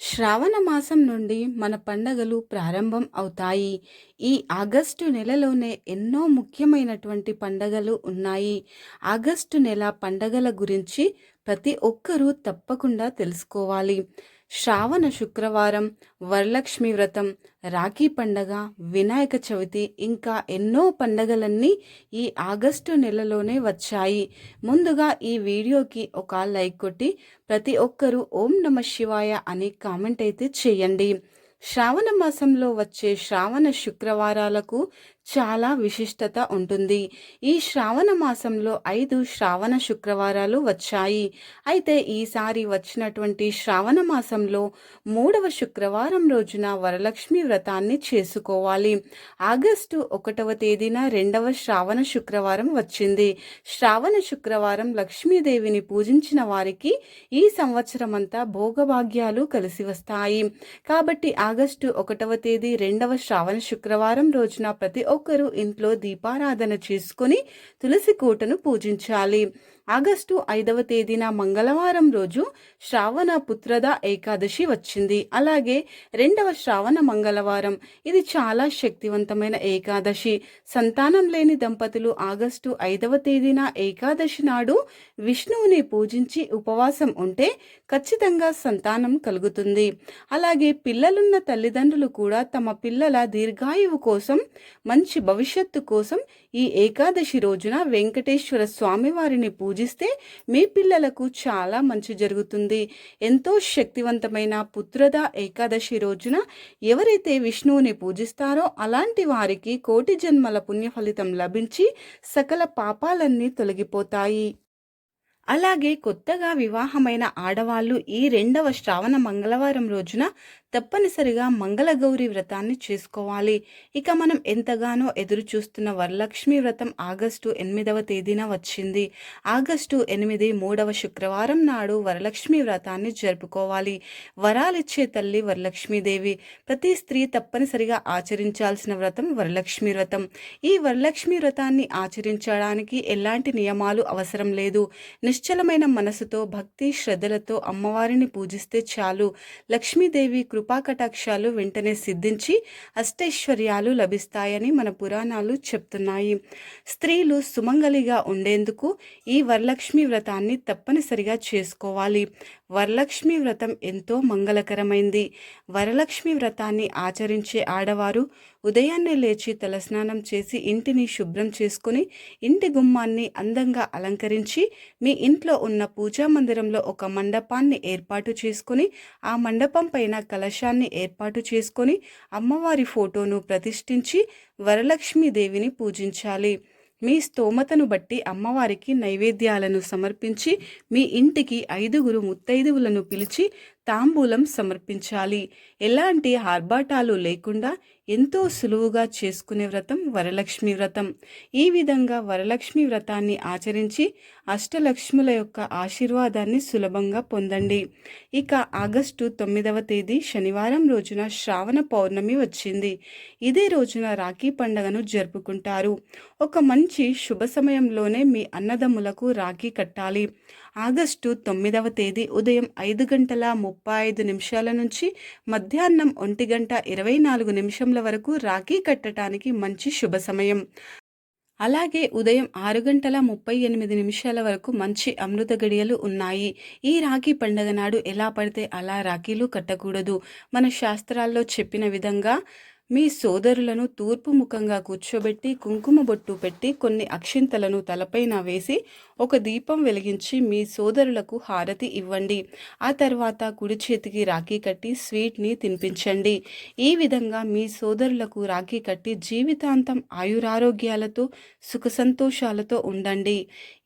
శ్రావణ మాసం నుండి మన పండగలు ప్రారంభం అవుతాయి. ఈ ఆగస్టు నెలలోనే ఎన్నో ముఖ్యమైనటువంటి పండగలు ఉన్నాయి. ఆగస్టు నెల పండగల గురించి ప్రతి ఒక్కరూ తప్పకుండా తెలుసుకోవాలి. శ్రావణ శుక్రవారం వరలక్ష్మి వ్రతం రాఖీ పండగ వినాయక చవితి ఇంకా ఎన్నో పండగలన్నీ ఈ ఆగస్టు నెలలోనే వచ్చాయి. ముందుగా ఈ వీడియోకి ఒక లైక్ కొట్టి ప్రతి ఒక్కరూ ఓం నమ శివాయ అని కామెంట్ అయితే చేయండి. శ్రావణ మాసంలో వచ్చే శ్రావణ శుక్రవారాలకు చాలా విశిష్టత ఉంటుంది. ఈ శ్రావణ మాసంలో ఐదు శ్రావణ శుక్రవారాలు వచ్చాయి. అయితే ఈసారి వచ్చినటువంటి శ్రావణ మాసంలో మూడవ శుక్రవారం రోజున వరలక్ష్మి వ్రతాన్ని చేసుకోవాలి. ఆగస్టు ఒకటవ తేదీన రెండవ శ్రావణ శుక్రవారం వచ్చింది. శ్రావణ శుక్రవారం లక్ష్మీదేవిని పూజించిన వారికి ఈ సంవత్సరం అంతా భోగభాగ్యాలు కలిసి వస్తాయి. కాబట్టి ఆగస్టు ఒకటవ తేదీ రెండవ శ్రావణ శుక్రవారం రోజున ప్రతి ఒక్కొక్కరు ఇంట్లో దీపారాధన చేసుకొని తులసి కోటను పూజించాలి. ఆగస్టు ఐదవ తేదీన మంగళవారం రోజు శ్రావణ పుత్రద ఏకాదశి వచ్చింది. అలాగే రెండవ శ్రావణ మంగళవారం. ఇది చాలా శక్తివంతమైన ఏకాదశి. సంతానం లేని దంపతులు ఆగస్టు ఐదవ తేదీన ఏకాదశి నాడు విష్ణువుని పూజించి ఉపవాసం ఉంటే ఖచ్చితంగా సంతానం కలుగుతుంది. అలాగే పిల్లలున్న తల్లిదండ్రులు కూడా తమ పిల్లల దీర్ఘాయువు కోసం మంచి భవిష్యత్తు కోసం ఈ ఏకాదశి రోజున వెంకటేశ్వర స్వామి వారిని పూజిస్తే మీ పిల్లలకు చాలా మంచి జరుగుతుంది. ఎంతో శక్తివంతమైన పుత్రద ఏకాదశి రోజున ఎవరైతే విష్ణువుని పూజిస్తారో అలాంటి వారికి కోటి జన్మల పుణ్య ఫలితం లభించి సకల పాపాలన్నీ తొలగిపోతాయి. అలాగే కొత్తగా వివాహమైన ఆడవాళ్ళు ఈ రెండవ శ్రావణ మంగళవారం రోజున తప్పనిసరిగా మంగళగౌరి వ్రతాన్ని చేసుకోవాలి. ఇక మనం ఎంతగానో ఎదురు చూస్తున్న వరలక్ష్మి వ్రతం ఆగస్టు ఎనిమిదవ తేదీన వచ్చింది. ఆగస్టు ఎనిమిది మూడవ శుక్రవారం నాడు వరలక్ష్మి వ్రతాన్ని జరుపుకోవాలి. వరాలిచ్చే తల్లి వరలక్ష్మీదేవి. ప్రతి స్త్రీ తప్పనిసరిగా ఆచరించాల్సిన వ్రతం వరలక్ష్మి వ్రతం. ఈ వరలక్ష్మి వ్రతాన్ని ఆచరించడానికి ఎలాంటి నియమాలు అవసరం లేదు. నిశ్చలమైన మనసుతో భక్తి శ్రద్ధలతో అమ్మవారిని పూజిస్తే చాలు. లక్ష్మీదేవి కృపాకటాక్షాలు వెంటనే సిద్ధించి అష్టైశ్వర్యాలు లభిస్తాయని మన పురాణాలు చెప్తున్నాయి. స్త్రీలు సుమంగలిగా ఉండేందుకు ఈ వరలక్ష్మి వ్రతాన్ని తప్పనిసరిగా చేసుకోవాలి. వరలక్ష్మి వ్రతం ఎంతో మంగళకరమైంది. వరలక్ష్మి వ్రతాన్ని ఆచరించే ఆడవారు ఉదయాన్నే లేచి తలస్నానం చేసి ఇంటిని శుభ్రం చేసుకుని ఇంటి గుమ్మాన్ని అందంగా అలంకరించి మీ ఇంట్లో ఉన్న పూజా మందిరంలో ఒక మండపాన్ని ఏర్పాటు చేసుకుని ఆ మండపం పైన కలశాన్ని ఏర్పాటు చేసుకొని అమ్మవారి ఫోటోను ప్రతిష్ఠించి వరలక్ష్మీదేవిని పూజించాలి. మీ స్తోమతను బట్టి అమ్మవారికి నైవేద్యాలను సమర్పించి మీ ఇంటికి ఐదుగురు ముత్తైదువులను పిలిచి తాంబూలం సమర్పించాలి. ఎలాంటి ఆర్భాటాలు లేకుండా ఎంతో సులువుగా చేసుకునే వ్రతం వరలక్ష్మి వ్రతం. ఈ విధంగా వరలక్ష్మి వ్రతాన్ని ఆచరించి అష్టలక్ష్ముల యొక్క ఆశీర్వాదాన్ని సులభంగా పొందండి. ఇక ఆగస్టు తొమ్మిదవ తేదీ శనివారం రోజున శ్రావణ పౌర్ణమి వచ్చింది. ఇదే రోజున రాఖీ పండుగను జరుపుకుంటారు. ఒక మంచి శుభ సమయంలోనే మీ అన్నదమ్ములకు రాఖీ కట్టాలి. ఆగస్టు తొమ్మిదవ తేదీ ఉదయం ఐదు గంటల ముప్పై ఐదు నిమిషాల నుంచి మధ్యాహ్నం ఒంటి గంట ఇరవై నాలుగు నిమిషంల వరకు రాఖీ కట్టడానికి మంచి శుభ సమయం. అలాగే ఉదయం ఆరు గంటల ముప్పై ఎనిమిది నిమిషాల వరకు మంచి అమృత గడియలు ఉన్నాయి. ఈ రాఖీ పండగ నాడు ఎలా పడితే అలా రాఖీలు కట్టకూడదు. మన శాస్త్రాల్లో చెప్పిన విధంగా మీ సోదరులను తూర్పు ముఖంగా కూర్చోబెట్టి కుంకుమ బొట్టు పెట్టి కొన్ని అక్షింతలను తలపైన వేసి ఒక దీపం వెలిగించి మీ సోదరులకు హారతి ఇవ్వండి. ఆ తర్వాత కుడి చేతికి రాఖీ కట్టి స్వీట్ని తినిపించండి. ఈ విధంగా మీ సోదరులకు రాఖీ కట్టి జీవితాంతం ఆయురారోగ్యాలతో సుఖ సంతోషాలతో ఉండండి.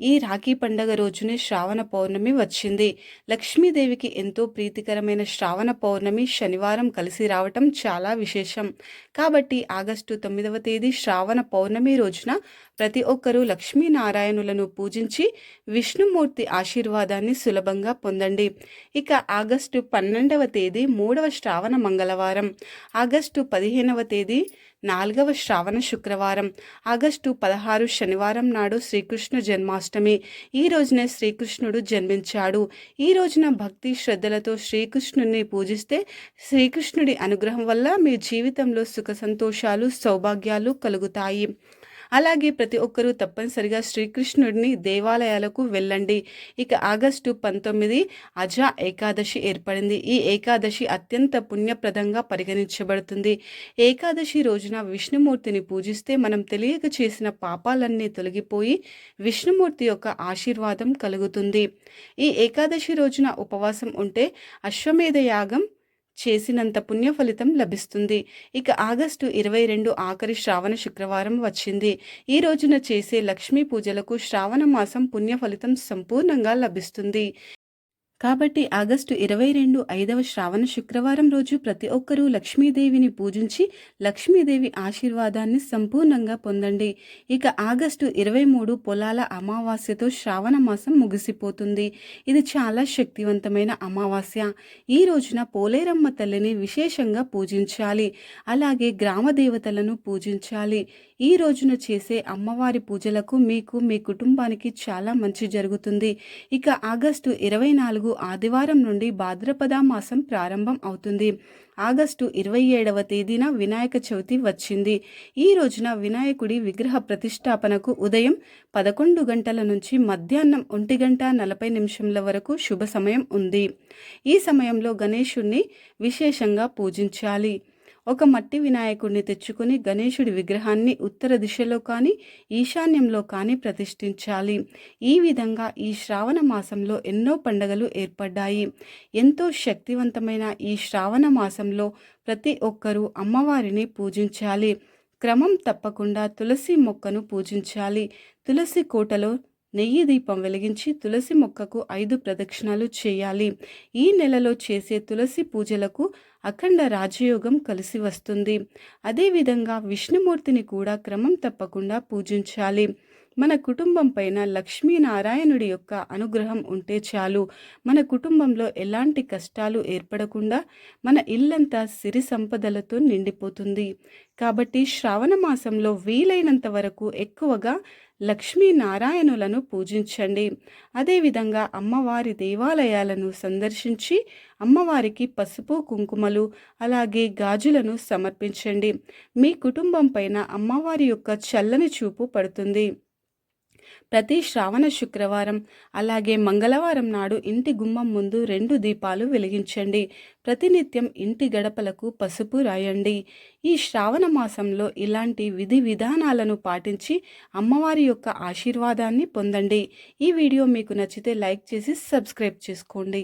ఈ రాఖీ పండగ రోజునే శ్రావణ పౌర్ణమి వచ్చింది. లక్ష్మీదేవికి ఎంతో ప్రీతికరమైన శ్రావణ పౌర్ణమి శనివారం కలిసి రావటం చాలా విశేషం. కాబట్టి ఆగస్టు తొమ్మిదవ తేదీ శ్రావణ పౌర్ణమి రోజున ప్రతి ఒక్కరూ లక్ష్మీనారాయణులను పూజించి విష్ణుమూర్తి ఆశీర్వాదాన్ని సులభంగా పొందండి. ఇక ఆగస్టు పన్నెండవ తేదీ మూడవ శ్రావణ మంగళవారం. ఆగస్టు పదిహేనవ తేదీ నాలుగవ శ్రావణ శుక్రవారం. ఆగస్టు పదహారు శనివారం నాడు శ్రీకృష్ణ జన్మాష్టమి. ఈ రోజునే శ్రీకృష్ణుడు జన్మించాడు. ఈ రోజున భక్తి శ్రద్ధలతో శ్రీకృష్ణుని పూజిస్తే శ్రీకృష్ణుడి అనుగ్రహం వల్ల మీ జీవితంలో సుఖ సంతోషాలు సౌభాగ్యాలు కలుగుతాయి. అలాగే ప్రతి ఒక్కరూ తప్పనిసరిగా శ్రీకృష్ణుడిని దేవాలయాలకు వెళ్ళండి. ఇక ఆగస్టు పంతొమ్మిది అజా ఏకాదశి ఏర్పడింది. ఈ ఏకాదశి అత్యంత పుణ్యప్రదంగా పరిగణించబడుతుంది. ఏకాదశి రోజున విష్ణుమూర్తిని పూజిస్తే మనం తెలియక చేసిన పాపాలన్నీ తొలగిపోయి విష్ణుమూర్తి యొక్క ఆశీర్వాదం కలుగుతుంది. ఈ ఏకాదశి రోజున ఉపవాసం ఉంటే అశ్వమేధ యాగం చేసినంత పుణ్య ఫలితం లభిస్తుంది. ఇక ఆగస్టు ఇరవై రెండు ఆఖరి శ్రావణ శుక్రవారం వచ్చింది. ఈ రోజున చేసే లక్ష్మీ పూజలకు శ్రావణ మాసం పుణ్య ఫలితం సంపూర్ణంగా లభిస్తుంది. కాబట్టి ఆగస్టు ఇరవై రెండు ఐదవ శ్రావణ శుక్రవారం రోజు ప్రతి ఒక్కరూ లక్ష్మీదేవిని పూజించి లక్ష్మీదేవి ఆశీర్వాదాన్ని సంపూర్ణంగా పొందండి. ఇక ఆగస్టు ఇరవై మూడు పొలాల అమావాస్యతో శ్రావణ మాసం ముగిసిపోతుంది. ఇది చాలా శక్తివంతమైన అమావాస్య. ఈ రోజున పోలేరమ్మ తల్లిని విశేషంగా పూజించాలి. అలాగే గ్రామ దేవతలను పూజించాలి. ఈ రోజున చేసే అమ్మవారి పూజలకు మీకు మీ కుటుంబానికి చాలా మంచి జరుగుతుంది. ఇక ఆగస్టు ఇరవై నాలుగు ఆదివారం నుండి భాద్రపద మాసం ప్రారంభం అవుతుంది. ఆగస్టు ఇరవై ఏడవ తేదీన వినాయక చవితి వచ్చింది. ఈ రోజున వినాయకుడి విగ్రహ ప్రతిష్టాపనకు ఉదయం పదకొండు గంటల నుంచి మధ్యాహ్నం ఒంటి గంట నలభై నిమిషంల వరకు శుభ సమయం ఉంది. ఈ సమయంలో గణేశుణ్ణి విశేషంగా పూజించాలి. ఒక మట్టి వినాయకుడిని తెచ్చుకుని గణేశుడి విగ్రహాన్ని ఉత్తర దిశలో కానీ ఈశాన్యంలో కానీ ప్రతిష్ఠించాలి. ఈ విధంగా ఈ శ్రావణ మాసంలో ఎన్నో పండగలు ఏర్పడ్డాయి. ఎంతో శక్తివంతమైన ఈ శ్రావణ మాసంలో ప్రతి ఒక్కరూ అమ్మవారిని పూజించాలి. క్రమం తప్పకుండా తులసి మొక్కను పూజించాలి. తులసి కోటలో నెయ్యి దీపం వెలిగించి తులసి మొక్కకు ఐదు ప్రదక్షిణాలు చేయాలి. ఈ నెలలో చేసే తులసి పూజలకు అఖండ రాజయోగం కలిసి వస్తుంది. అదేవిధంగా విష్ణుమూర్తిని కూడా క్రమం తప్పకుండా పూజించాలి. మన కుటుంబం పైన లక్ష్మీనారాయణుడి యొక్క అనుగ్రహం ఉంటే చాలు. మన కుటుంబంలో ఎలాంటి కష్టాలు ఏర్పడకుండా మన ఇల్లంతా సిరి సంపదలతో నిండిపోతుంది. కాబట్టి శ్రావణ మాసంలో వీలైనంత వరకు ఎక్కువగా లక్ష్మీనారాయణులను పూజించండి. అదేవిధంగా అమ్మవారి దేవాలయాలను సందర్శించి అమ్మవారికి పసుపు కుంకుమలు అలాగే గాజులను సమర్పించండి. మీ కుటుంబం పైన అమ్మవారి యొక్క చల్లని చూపు పడుతుంది. ప్రతి శ్రావణ శుక్రవారం అలాగే మంగళవారం నాడు ఇంటి గుమ్మం ముందు రెండు దీపాలు వెలిగించండి. ప్రతినిత్యం ఇంటి గడపలకు పసుపు రాయండి. ఈ శ్రావణ మాసంలో ఇలాంటి విధి విధానాలను పాటించి అమ్మవారి యొక్క ఆశీర్వాదాన్ని పొందండి. ఈ వీడియో మీకు నచ్చితే లైక్ చేసి సబ్స్క్రైబ్ చేసుకోండి.